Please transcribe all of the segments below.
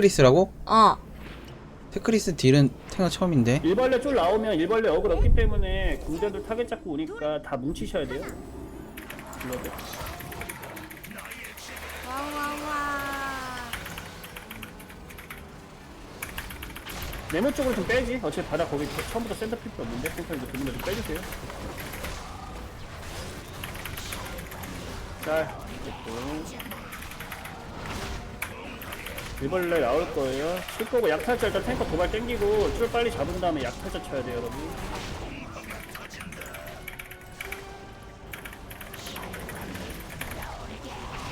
테크리스라고? 어. 테크리스 딜은 태가 처음인데 일벌레 쫄 나오면 일벌레 어글 없기 때문에 군대들 타겟 잡고 오니까 다 뭉치셔야 돼요. 블러드. 와와와. 네모 쪽으로 좀 빼지. 어차피 바다 거기 처음부터 센터 필요 없는데 이제 그분들 좀 빼주세요. 자, 됐고. 일벌레 나올 거예요. 칠 거고 약탈자 일단 탱커 도발 땡기고 줄 빨리 잡은 다음에 약탈자 쳐야 돼요, 여러분.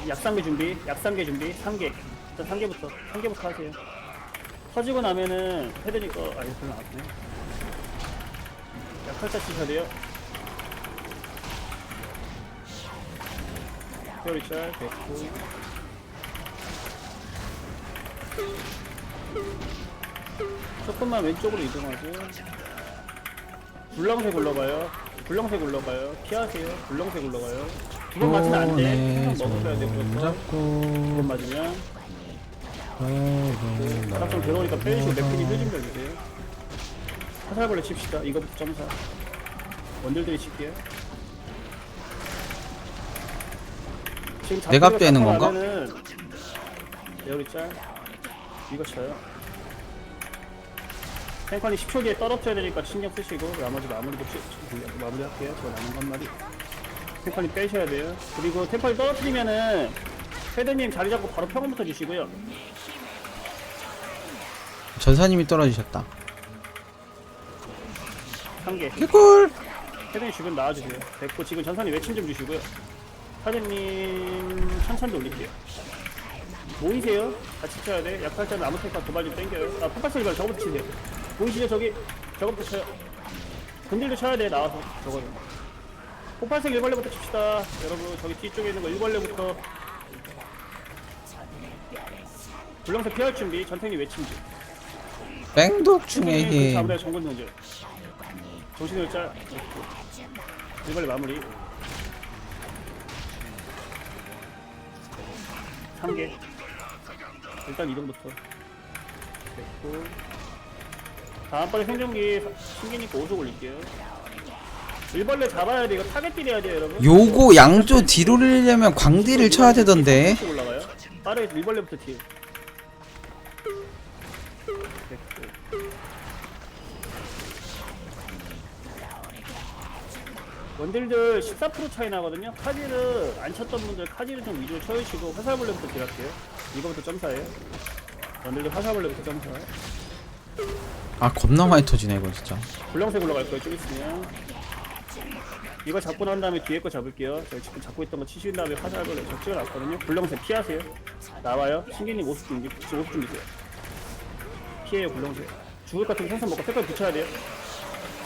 약상계 준비, 약상계 준비, 3개. 일단 3개부터, 3개부터 하세요. 터지고 나면은 헤드니 거, 아, 이거 별로 안 아프네. 약탈자 치셔야 돼요. 짤, 됐고. 조금만 왼쪽으로 이동하고. 불렁색 올라가요. 불렁색 올라가요. 피하세요. 불렁색 올라가요. 두 번 맞으면 안돼. 손에 한번 먹어줘야 되고. 손 두번 잡고. 맞으면. 어, 바닥 좀 괴로우니까 빼주시고 맵핀이 뼈좀 펴주세요. 화살벌레 칩시다. 이거부터 점사. 원딜들이 칠게요. 지금 내가 빼는 건가? 에어리 짤 이거 쳐요. 탱커니 10초 뒤에 떨어져야 되니까 신경 쓰시고 나머지 마무리도 치, 치- 마무리 할게요. 저 남은 한 마리 탱커니 빼셔야 돼요. 그리고 탱커니 떨어뜨리면은 헤드님 자리 잡고 바로 평원부터 주시고요. 전사님이 떨어지셨다. 3개. 개꿀! 헤드님 주변 나와주세요. 됐고 지금 전선이 외침 좀 주시고요. 사장님 천천히 올릴게요 모이세요. 같이 쳐야 돼. 약탈자는 아무 탱커 도발 좀 땡겨요. 아 폭발성 이발 저거부터 치세요. 보이시죠 저기. 저거부터 쳐요. 근딜도 쳐야 돼 나와서. 저거는. 폭발성 일벌레부터 칩시다. 여러분 저기 뒤쪽에 있는 거 일벌레부터. 불렁색 피할 준비 전탱이 뺑독 중의 힘. 잡으려 정글 던져 정신을 짤 일벌레 마무리. 3개 일단 이동부터. 됐고. 다음번에 생존기 신기니까 5속 올릴게요. 일벌레 잡아야 돼 이거 타겟 딜 해야 돼요 여러분. 요거 양조 뒤로 올리려면 광딜을 쳐야 되던데. 씩 올라가요? 빠르게 일벌레부터 딜 됐고 원딜들 14% 차이 나거든요. 카지를 안 쳤던 분들 카지를 좀 위주로 쳐주시고 화살벌레부터 딜할게요. 이거부터 점사예요. 원딜들 화살벌레부터 점사. 아 겁나 많이 터지네 이거 진짜 불렁색 올라갈 거예요. 좀 있으면. 이거 잡고 난 다음에 뒤에 거 잡을게요. 제가 지금 잡고 있던 거 치신 다음에 화살벌레 저 찍어놨거든요. 불렁색 피하세요. 나와요. 신기님 50 준비, 50 준비세요. 피해요 불렁색. 죽을 것 같으면 생선 먹고 색깔 붙여야 돼요.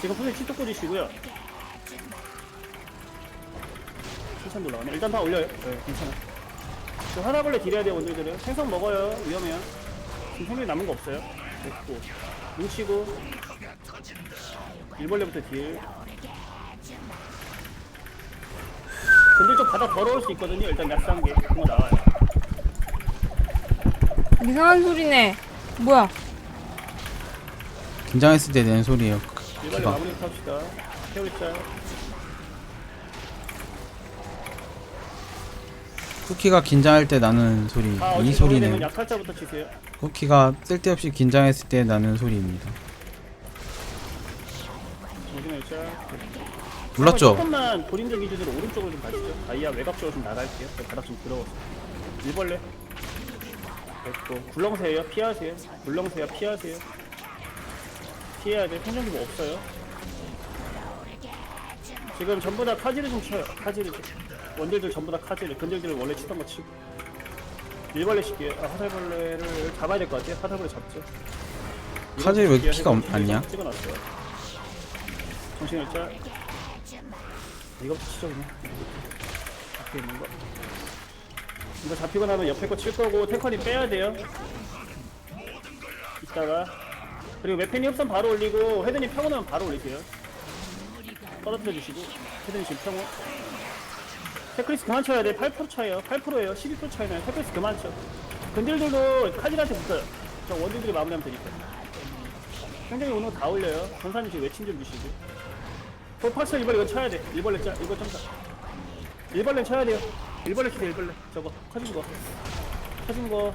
지금 선생님 치토 꽂으시고요. 천천히 올라가네. 일단 다 올려요. 네, 괜찮아. 그 화나벌레 딜해야 돼요, 원들들은. 생선 먹어요. 위험해요. 지금 생명이 남은 거 없어요. 됐고. 뭉치고. 일벌레부터 딜. 근데 좀 바다 더러울 수 있거든요. 일단 약상계. 그거 나와요. 이상한 소리네. 뭐야? 긴장했을 때 내는 소리예요 일벌레 마무리 탑시다. 태울짤. 쿠키가 긴장할 때 나는 소리 아, 이 어디 소리는 치세요. 쿠키가 쓸데없이 긴장했을 때 나는 소리입니다. 몰랐죠? 조금만 도림적 기준으로 오른쪽으로 좀 가시죠. 아이야 외곽 쪽으로 좀 나갈게요. 저 바닥 좀 들어가서. 일벌레. 됐고. 굴렁새예요. 피하세요. 굴렁새야 피하세요. 피해야 돼. 생존기 뭐 없어요. 지금 전부 다 카지를 좀 쳐요. 카지를 좀. 원딜들 전부 다 카지를. 근딜들 원래 치던 거 치고. 일벌레 칠게요. 아, 화살벌레를 잡아야 될 것 같아요. 화살벌레 잡죠. 카지를 왜 이거 피가 없- 많냐? 찍어놨어요. 정신을 짤. 이거부터 치죠 그냥 앞에 있는 거 이거 잡히고 나면 옆에 거 칠 거고 탱커니 빼야 돼요 이따가 그리고 웹펜이 협선 바로 올리고 헤드님 평온하면 바로 올릴게요 떨어뜨려 주시고 헤드님 지금 평온 테크리스 그만 쳐야 돼 8% 차이에요 8%에요 12% 차이 나요 테크리스 그만 쳐 근딜들도 칼질한테 붙어요. 저 원딜들이 마무리하면 되니까. 굉장히 오는 거 다 올려요. 전사님 지금 외침 좀 주시고. 포팍스 일벌레 이거 쳐야 돼. 일벌레 짜, 이거 점사. 일벌레 쳐야 돼요. 일벌레 치세요, 일벌레. 저거, 커진 거. 커진 거.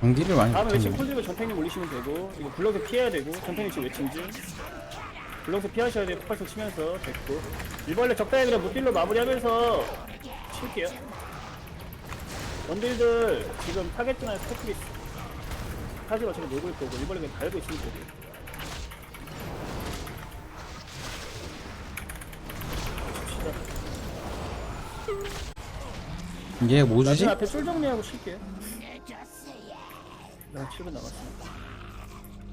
광디를 많이 다음에 외침 못했네 콜드면 전탱님 올리시면 되고, 이거 블럭에 피해야 되고, 전탱님 지금 외침 중. 블럭에 피하셔야 돼요. 포팍스 치면서 됐고. 일벌레 적당히 그냥 무딜로 마무리하면서 칠게요. 원딜들 지금 타겟이나 있어. 타겟 어차피 놀고 있고, 일벌레 그냥 달고 있으면 되고. 이게 뭐 주지? 나중에 앞에 술 정리하고 쉴게요. 나 7분 남았습니다.